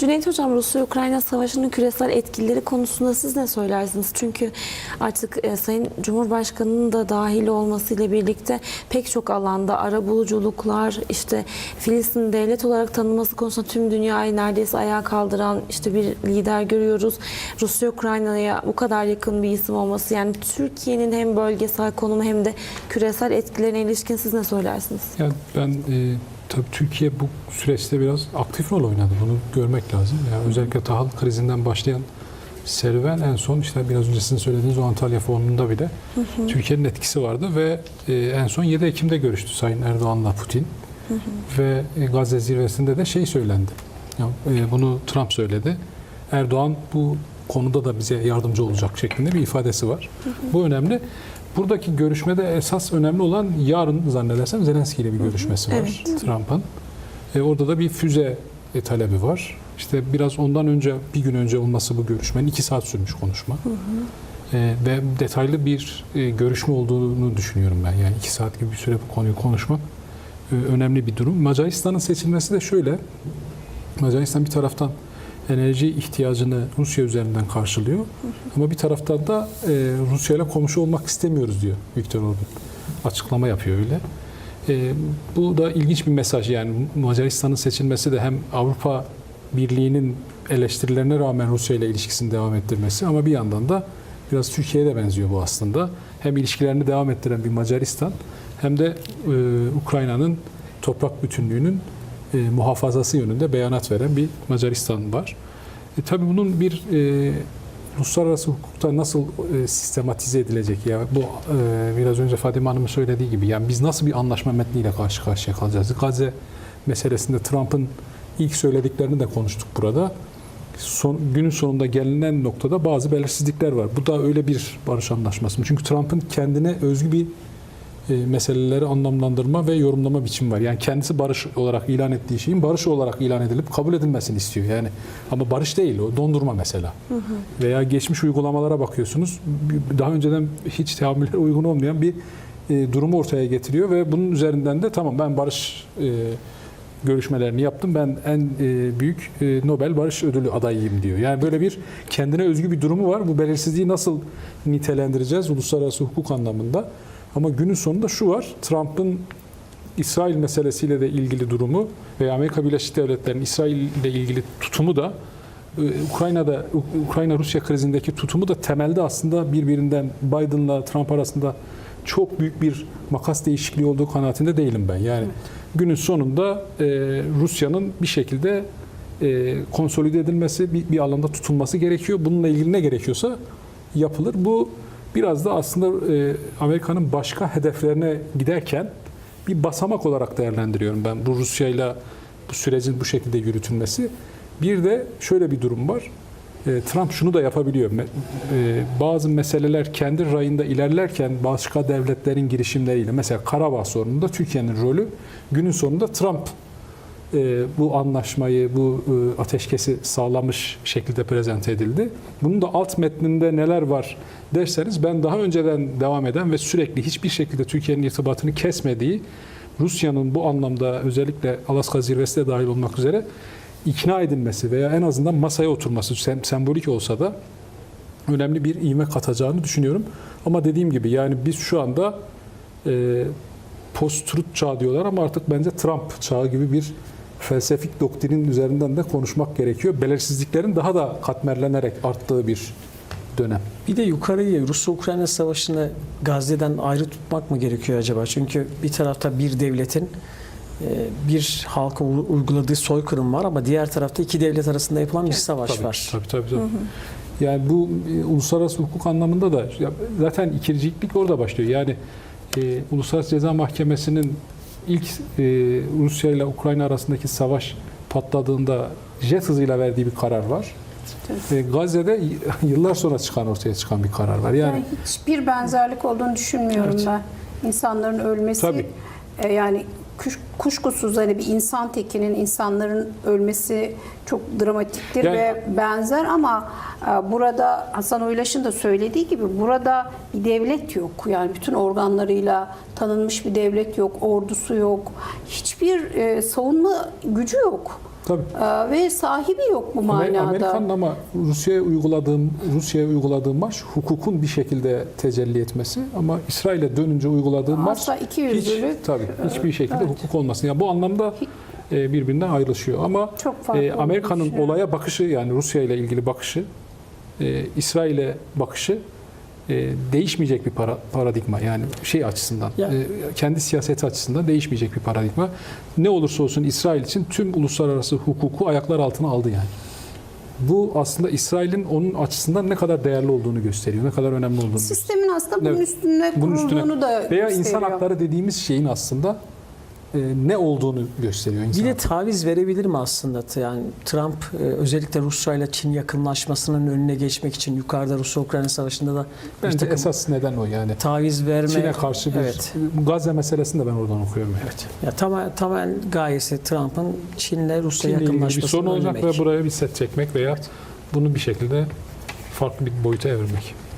Cüneyt Hocam Rusya-Ukrayna savaşının küresel etkileri konusunda siz ne söylersiniz? Çünkü artık e, Sayın Cumhurbaşkanı'nın da dahil olmasıyla birlikte pek çok alanda ara buluculuklar, işte Filistin devlet olarak tanınması konusunda tüm dünyayı neredeyse ayağa kaldıran işte bir lider görüyoruz. Rusya-Ukrayna'ya bu kadar yakın bir isim olması yani Türkiye'nin hem bölgesel konumu hem de küresel etkilerine ilişkin siz ne söylersiniz? Yani ben e, tabii Türkiye bu süreçte biraz aktif rol oynadı. Bunu görmek lazım. Yani özellikle tahıl krizinden başlayan serüven en son işte biraz önce sizin söylediğiniz o Antalya Fonu'nda bile Türkiye'nin etkisi vardı ve e, en son 7 Ekim'de görüştü Sayın Erdoğan'la Putin. Ve e, Gazze zirvesinde de şey söylendi. Yani, e, bunu Trump söyledi. Erdoğan bu konuda da bize yardımcı olacak şeklinde bir ifadesi var. Bu önemli. Buradaki görüşmede esas önemli olan yarın zannedersem Zelenski ile bir görüşmesi var Evet. Trump'ın. E, orada da bir füze e, talebi var. İşte biraz ondan önce bir gün önce olması bu görüşmenin iki saat sürmüş konuşma. E, ve detaylı bir e, görüşme olduğunu düşünüyorum ben. Yani iki saat gibi bir süre bu konuyu konuşmak e, önemli bir durum. Macaristan'ın seçilmesi de şöyle. Macaristan bir taraftan enerji ihtiyacını Rusya üzerinden karşılıyor. Ama bir taraftan da e, Rusya ile komşu olmak istemiyoruz diyor Viktor Orban. Açıklama yapıyor öyle. E, bu da ilginç bir mesaj yani Macaristan'ın seçilmesi de hem Avrupa Birliği'nin eleştirilerine rağmen Rusya ile ilişkisini devam ettirmesi ama bir yandan da biraz Türkiye'ye de benziyor bu aslında. Hem ilişkilerini devam ettiren bir Macaristan hem de e, Ukrayna'nın toprak bütünlüğünün e, muhafazası yönünde beyanat veren bir Macaristan var. E, tabii bunun bir e, uluslararası hukukta nasıl e, sistematize edilecek ya bu e, biraz önce Fadime Hanım'ın söylediği gibi yani biz nasıl bir anlaşma metniyle karşı karşıya kalacağız? Gazze meselesinde Trump'ın ilk söylediklerini de konuştuk burada. Son, günün sonunda gelinen noktada bazı belirsizlikler var. Bu da öyle bir barış anlaşması mı? Çünkü Trump'ın kendine özgü bir meseleleri anlamlandırma ve yorumlama biçimi var. Yani kendisi barış olarak ilan ettiği şeyin barış olarak ilan edilip kabul edilmesini istiyor. Yani ama barış değil o dondurma mesela. Veya geçmiş uygulamalara bakıyorsunuz. Daha önceden hiç tahammüllere uygun olmayan bir e, durumu ortaya getiriyor ve bunun üzerinden de tamam ben barış e, görüşmelerini yaptım. Ben en e, büyük e, Nobel Barış Ödülü adayıyım diyor. Yani böyle bir kendine özgü bir durumu var. Bu belirsizliği nasıl nitelendireceğiz uluslararası hukuk anlamında? Ama günün sonunda şu var. Trump'ın İsrail meselesiyle de ilgili durumu ve Amerika Birleşik Devletleri'nin İsrail ile ilgili tutumu da e, Ukrayna'da Ukrayna Rusya krizindeki tutumu da temelde aslında birbirinden Biden'la Trump arasında çok büyük bir makas değişikliği olduğu kanaatinde değilim ben. Yani günün sonunda e, Rusya'nın bir şekilde e, konsolide edilmesi, bir, bir alanda tutulması gerekiyor. Bununla ilgili ne gerekiyorsa yapılır. Bu biraz da aslında e, Amerika'nın başka hedeflerine giderken bir basamak olarak değerlendiriyorum ben bu Rusya'yla bu sürecin bu şekilde yürütülmesi. Bir de şöyle bir durum var. E, Trump şunu da yapabiliyor. E, Bazı meseleler kendi rayında ilerlerken başka devletlerin girişimleriyle mesela Karabağ sorununda Türkiye'nin rolü günün sonunda Trump e, bu anlaşmayı, bu e, ateşkesi sağlamış şekilde prezente edildi. Bunun da alt metninde neler var derseniz ben daha önceden devam eden ve sürekli hiçbir şekilde Türkiye'nin irtibatını kesmediği Rusya'nın bu anlamda özellikle Alaska zirvesi de dahil olmak üzere ikna edilmesi veya en azından masaya oturması sem- sembolik olsa da önemli bir ivme katacağını düşünüyorum. Ama dediğim gibi yani biz şu anda e, post-truth çağı diyorlar ama artık bence Trump çağı gibi bir felsefik doktrinin üzerinden de konuşmak gerekiyor. Belirsizliklerin daha da katmerlenerek arttığı bir dönem. Bir de yukarıyı Rusya-Ukrayna savaşını Gazze'den ayrı tutmak mı gerekiyor acaba? Çünkü bir tarafta bir devletin e, bir halka uyguladığı soykırım var ama diğer tarafta iki devlet arasında yapılan bir savaş Tabii, var. Tabii tabii. tabii. Yani bu e, uluslararası hukuk anlamında da zaten ikirciliklik orada başlıyor. Yani e, Uluslararası Ceza Mahkemesi'nin ilk e, Rusya ile Ukrayna arasındaki savaş patladığında jet hızıyla verdiği bir karar var. E, Gazze'de yıllar sonra çıkan ortaya çıkan bir karar var. Yani Yani hiçbir benzerlik olduğunu düşünmüyorum Evet. ben. İnsanların ölmesi Tabii. e, yani kuşkusuz hani bir insan tekinin insanların ölmesi çok dramatiktir Yani- ve benzer ama e, burada Hasan Oylaş'ın da söylediği gibi burada bir devlet yok. Yani bütün organlarıyla tanınmış bir devlet yok, ordusu yok. Hiçbir e, savunma gücü yok. Tabii. Ee, ve sahibi yok bu manada. Amerika'nın ama Rusya'ya uyguladığım Rusya'ya uyguladığım marş hukukun bir şekilde tecelli etmesi ama İsrail'e dönünce uyguladığım iki hiç tabii hiçbir şekilde evet. hukuk olmasın. Yani bu anlamda e, birbirinden ayrışıyor ama e, Amerika'nın olaya bakışı yani Rusya ile ilgili bakışı e, İsrail'e bakışı e, değişmeyecek bir para, paradigma yani şey açısından Ya- e, kendi siyaseti açısından değişmeyecek bir paradigma. Ne olursa olsun İsrail için tüm uluslararası hukuku ayaklar altına aldı yani. Bu aslında İsrail'in onun açısından ne kadar değerli olduğunu gösteriyor, ne kadar önemli olduğunu. Sistemin aslında bunun Evet. üstüne Bunun üstüne da veya gösteriyor. insan hakları dediğimiz şeyin aslında e, ne olduğunu gösteriyor insan Bir de taviz verebilir mi aslında? Yani Trump e, özellikle Rusya ile Çin yakınlaşmasının önüne geçmek için yukarıda Rusya-Ukrayna savaşında da bir Bence takım esas neden o yani. taviz verme. Çin'e karşı bir Evet. Gazze meselesini de ben oradan okuyorum. Evet. Ya tamamen, tamamen gayesi Trump'ın Çin'le Rusya Çin'le ilgili bir yakınlaşmasını sorun olacak önlemek. ve buraya bir set çekmek veya bunu bir şekilde farklı bir boyuta evirmek.